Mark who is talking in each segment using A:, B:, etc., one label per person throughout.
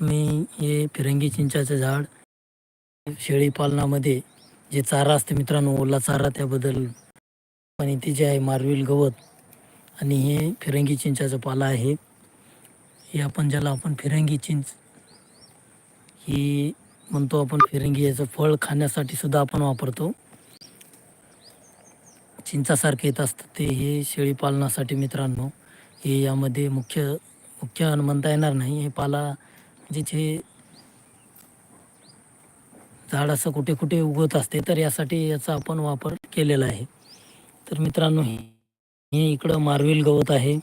A: मी हे फिरंगी चिंचाचं झाड शेळी पालनामध्ये जे चारा असते मित्रांनो ओला चारा त्याबद्दल पण इथे जे आहे मारविल गवत आणि हे फिरंगी चिंचाचं पाला आहे. हे आपण ज्याला आपण फिरंगी चिंच ही म्हणतो आपण फिरंगी याचं फळ खाण्यासाठी सुद्धा आपण वापरतो. चिंचासारखे येत असतं ते हे शेळी पालनासाठी मित्रांनो. हे यामध्ये मुख्य मुख्य म्हणता येणार नाही. हे पाला जिथे झाड असं कुठे कुठे उगवत असते तर यासाठी याचा आपण वापर केलेला आहे. तर मित्रांनो हे इकडं मार्वेल गवत आहे.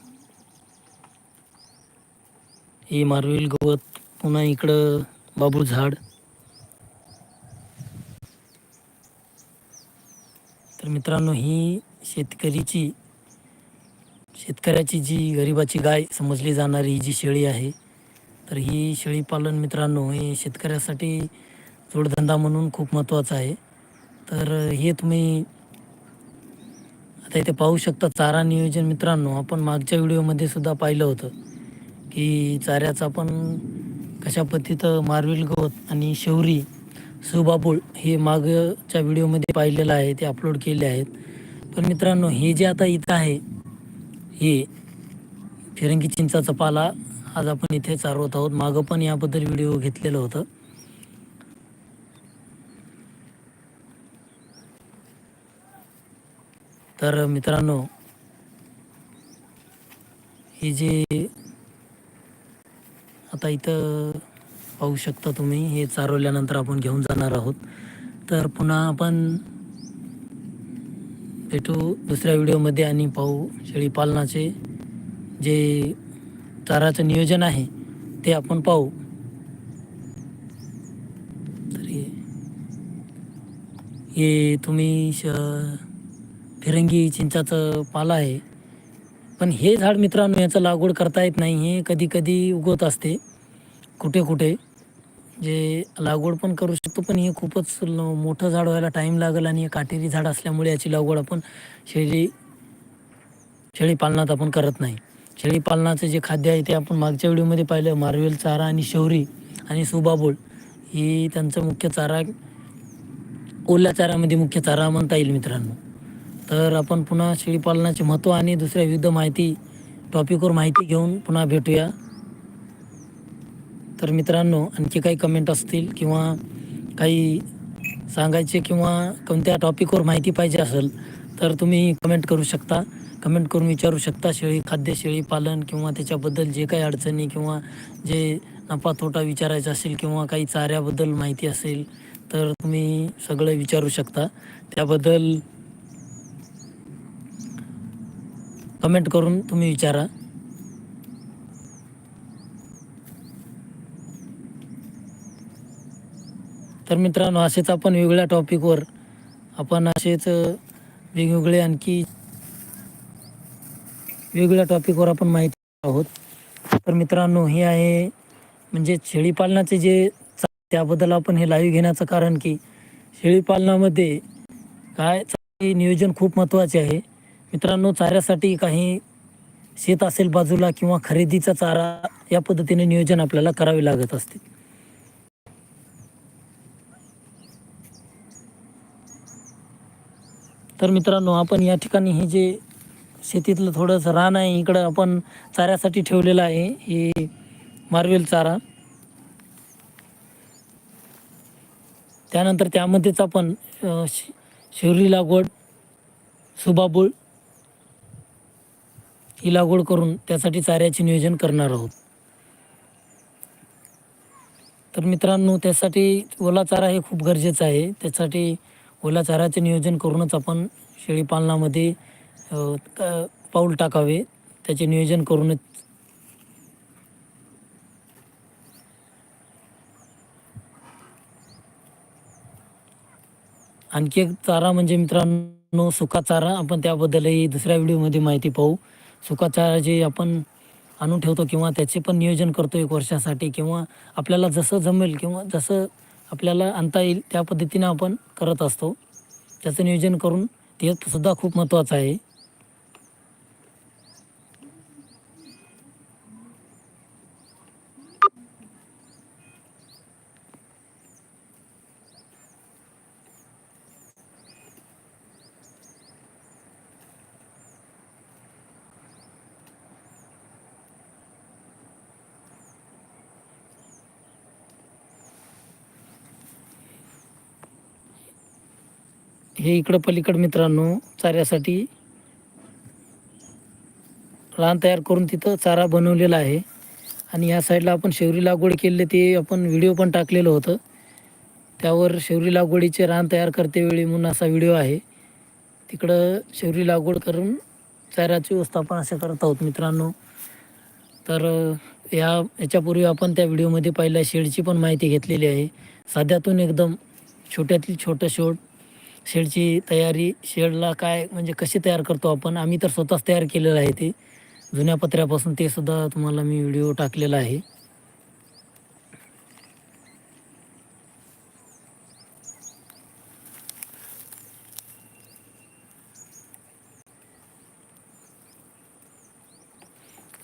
A: हे मार्वेल गवत पुन्हा इकडं बाबू झाड. तर मित्रांनो ही शेतकरीची शेतकऱ्याची जी गरिबाची गाय समजली जाणारी जी शेळी आहे तर ही शेळीपालन मित्रांनो हे शेतकऱ्यासाठी जोडधंदा म्हणून खूप महत्त्वाचा आहे. तर हे तुम्ही आता इथे पाहू शकता चारा नियोजन मित्रांनो. आपण मागच्या व्हिडिओमध्ये सुद्धा पाहिलं होतं की चाऱ्याचं आपण कशा पद्धतीचं मार्विल गवत आणि शेवरी सुबाबूळ हे मागच्या व्हिडिओमध्ये पाहिलेलं आहे ते अपलोड केले आहेत. पण मित्रांनो हे जे आता इथं आहे हे फिरंगी चिंचाचा पाला आज आपण इथे चालवत आहोत. मागं पण याबद्दल व्हिडिओ घेतलेलं होतं. तर मित्रांनो हे जे आता इथं पाहू शकता तुम्ही हे चारवल्यानंतर आपण घेऊन जाणार आहोत. तर पुन्हा आपण भेटू दुसऱ्या व्हिडिओमध्ये आणि पाहू शेळी पालनाचे जे चाराचं नियोजन आहे ते आपण पाहू. हे तुम्ही श फिरंगी चिंचाचं पाला आहे. पण हे झाड मित्रांनो याचं लागवड करता येत नाही हे कधी कधी उगवत असते. कुठे कुठे जे लागवड पण करू शकतो पण हे खूपच मोठं झाड व्हायला टाईम लागेल आणि हे काटेरी झाड असल्यामुळे याची लागवड आपण शेळी शेळी पालनात आपण करत नाही. शेळी पालनाचं जे खाद्य आहे ते आपण मागच्या व्हिडिओमध्ये पाहिलं. मार्वेल चारा आणि शौरी आणि सुबाबोल ही त्यांचं मुख्य चारा ओल्या चाऱ्यामध्ये मुख्य चारा म्हणता येईल मित्रांनो. तर आपण पुन्हा शेळी पालनाचे महत्त्व आणि दुसऱ्या विविध माहिती टॉपिकवर माहिती घेऊन पुन्हा भेटूया. तर मित्रांनो आणखी काही कमेंट असतील किंवा काही सांगायचे किंवा कोणत्या टॉपिकवर माहिती पाहिजे असेल तर तुम्ही कमेंट करू शकता. कमेंट करून विचारू शकता. शेळी खाद्य शेळी पालन किंवा त्याच्याबद्दल जे काही अडचणी किंवा जे नफा तोटा विचारायचा असेल किंवा काही चाऱ्याबद्दल माहिती असेल तर तुम्ही सगळं विचारू शकता. त्याबद्दल कमेंट करून तुम्ही विचारा. तर मित्रांनो असेच आपण वेगळ्या टॉपिकवर आपण असेच वेगवेगळे आणखी वेगवेगळ्या टॉपिकवर आपण माहिती आहोत. तर मित्रांनो हे आहे म्हणजे शेळीपालनाचे जे चा- त्याबद्दल आपण हे लाईव्ह घेण्याचं कारण की शेळीपालनामध्ये काय नियोजन खूप महत्त्वाचे आहे. मित्रांनो चाऱ्यासाठी काही शेत असेल बाजूला किंवा खरेदीचा चारा या पद्धतीने नियोजन आपल्याला करावे लागत असते. तर मित्रांनो आपण या ठिकाणी हे जे शेतीतलं थोडंसं रान आहे. इकडं आपण चाऱ्यासाठी ठेवलेलं आहे. हे मार्वेल चारा. त्यानंतर त्यामध्येच आपण शिवरी लागवड सुबाबूळ ही लागवड करून त्यासाठी चाऱ्याचे नियोजन करणार आहोत. तर मित्रांनो त्यासाठी ओला चारा हे खूप गरजेचं आहे. त्यासाठी ओला चाराचे नियोजन करूनच आपण शेळीपालनामध्ये पालनामध्ये पाऊल टाकावे. त्याचे नियोजन करूनच. आणखी एक चारा म्हणजे मित्रांनो सुका चारा. आपण त्याबद्दलही दुसऱ्या व्हिडिओमध्ये माहिती पाहू. सुका चारा जे आपण आणून ठेवतो किंवा त्याचे पण नियोजन करतो एक वर्षासाठी किंवा आपल्याला जसं जमेल किंवा जसं आपल्याला आणता येईल त्या पद्धतीनं आपण करत असतो. त्याचं नियोजन करून ते सुद्धा खूप महत्त्वाचं आहे. हे इकडं पलीकड मित्रांनो चाऱ्यासाठी रान तयार करून तिथं चारा बनवलेला आहे. आणि या साईडला आपण शेवरी लागवड केलेली ते आपण व्हिडिओ पण टाकलेलं होतं. त्यावर शेवरी लागवडीचे रान तयार करतेवेळी म्हणून असा व्हिडिओ आहे. तिकडं शेवरी लागवड करून चाऱ्याचे व्यवस्थापन असे करत आहोत मित्रांनो. तर या याच्यापूर्वी आपण त्या व्हिडिओमध्ये पहिल्या शेडची पण माहिती घेतलेली आहे. साध्यातून एकदम छोट्यातील छोटं शेड शेडची तयारी शेडला काय म्हणजे कशी तयार करतो आपण? आम्ही तर स्वतःच तयार केलेलं आहे ते. जुन्या पत्र्यापासून ते सुद्धा तुम्हाला मी व्हिडिओ टाकलेला आहे.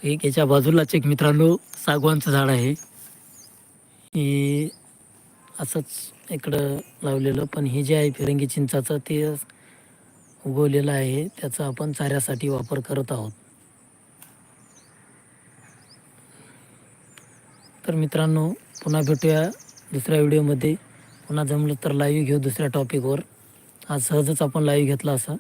A: एक याच्या बाजूलाच एक मित्रांनो सागवानचं झाड आहे. हे असंच इकडं लावलेलं पण हे जे आहे फिरंगी चिंचाचं ते उगवलेलं आहे. त्याचा आपण चाऱ्यासाठी वापर करत आहोत. तर मित्रांनो पुन्हा भेटूया दुसऱ्या व्हिडिओमध्ये. पुन्हा जमलं तर लाईव्ह घेऊ दुसऱ्या टॉपिकवर आज सहजच आपण लाईव्ह घेतला असा.